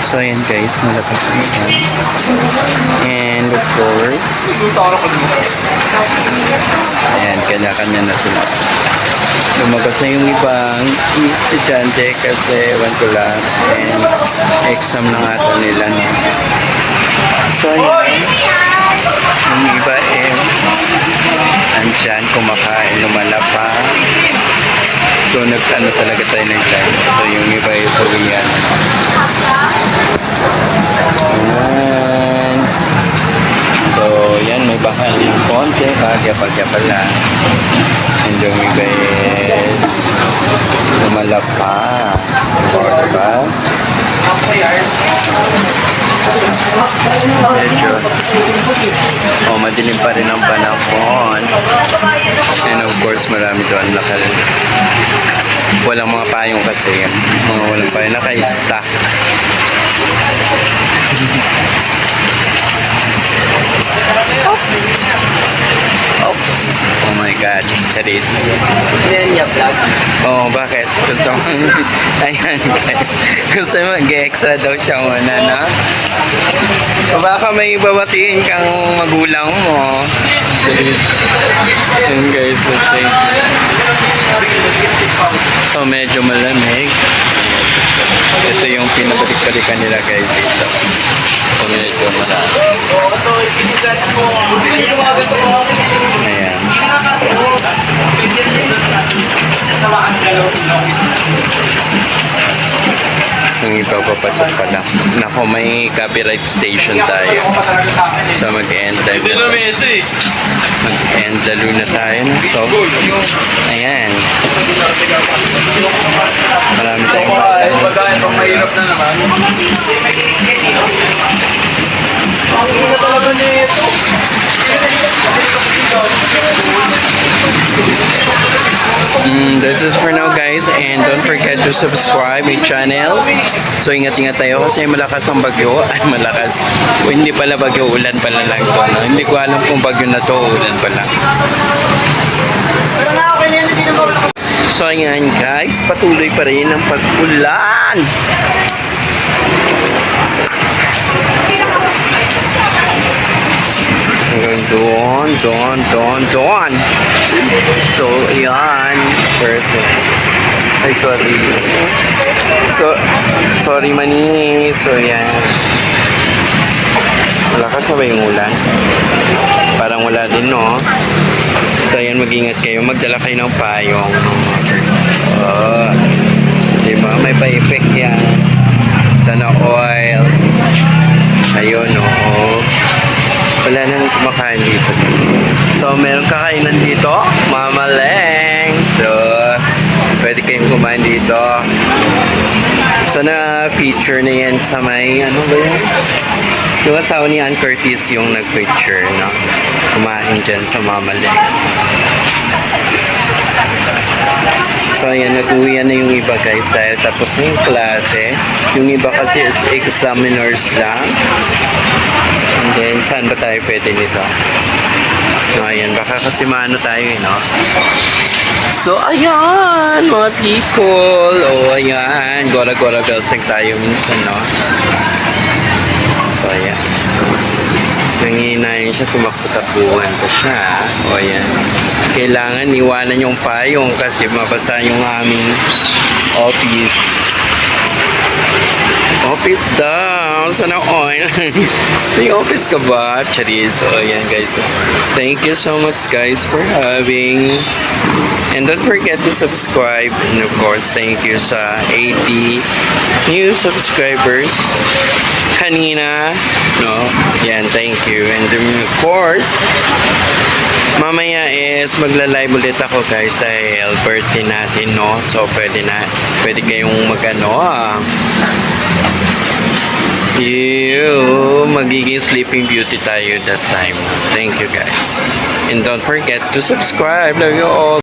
So, ayan guys, malakas na yan. And of course, ayan, kanya-kanya na sila. Lumabas na yung ibang estudyante kasi ewan ko lang. And exam na nga ata nila. No? So, ayan. Yung iba is andyan, kumakain, lumalapa. So, nag-ano talaga tayo ng. So, yung iba is uwian. Ayan. So, yan, may bakal ng konti. Bagya-bagya pala. And yung iba is lumalapa. O, diba? Medyo, oh, madilim pa rin ang panahon. And of course, marami doon nakal walang mga payong kasi mga walang payong naka-stack Oops. Oh my God. Charis. Yan niya vlog. Oh, bakit? Gusto mo, ayan guys. Gusto mo, mag-extra daw siya muna, no? O baka may babatiin kang magulang mo. Charis. Ayan guys, thank you. So, medyo malamig. Ito yung pinabalik-balikan nila guys dito. So, medyo malamig. Ayan. Yung iba papasok pa lang. Nako, may copyright station tayo. So, mag-end live na tayo. Mag-end lalo na tayo. No? So, ayan. Marami tayong Pagkain, pagkain. pang mahirap na naman. Ang ina talaga nito. Mm, that's it for now guys. And don't forget to subscribe my channel. So ingat-ingat tayo kasi malakas ang bagyo. Ay malakas. O hindi pala bagyo ulan pala lang to no? hindi ko alam kung bagyo na to ulan pala. So ayan guys. Patuloy pa rin ang pag-ulan doon doon doon doon So, ayan. First. Ay, sorry. So, sorry mani. So, ayan. Malakas na ba yung ulan? Parang wala din, no? So, ayan, mag-ingat kayo. Magdala kayo ng payong. Oh. Diba? May pa-effect yan. Sana oil. Ayun, oo. Wala nang kumakain dito. So, meron kakainan dito. Mamaleng. So, pwede kayong kumain dito. Sana feature na yan sa may, ano ba yan? Yung asawa ni Ann Curtis yung nag-picture, no? Kumain dyan sa Mamaleng. So, ayan, nag-uwian na yung iba guys dahil tapos na yung klase. Yung iba kasi is examiners lang. And then, saan ba tayo pwede nito? No, ayan, baka kasi maano tayo eh, no? So, ayan, mga people. Oh, ayan, gora-gora lang tayo minsan, no? So, ayan. Nangihinayin siya, tumakbo-takbuhan pa siya. O, ayan. Kailangan iwanan yung payong kasi mabasa yung aming office. Office daw. Sana all. May office ka ba? Charis. So, ayan guys. Thank you so much guys for having. And don't forget to subscribe. And of course, thank you sa 80 new subscribers kanina. No? Yan, thank you. And then, of course, Mamaya is magla-live ulit ako guys dahil birthday natin no. So pwede na pwede kayong magano ah. Magiging sleeping beauty tayo that time. Thank you guys. And don't forget to subscribe. Love you all.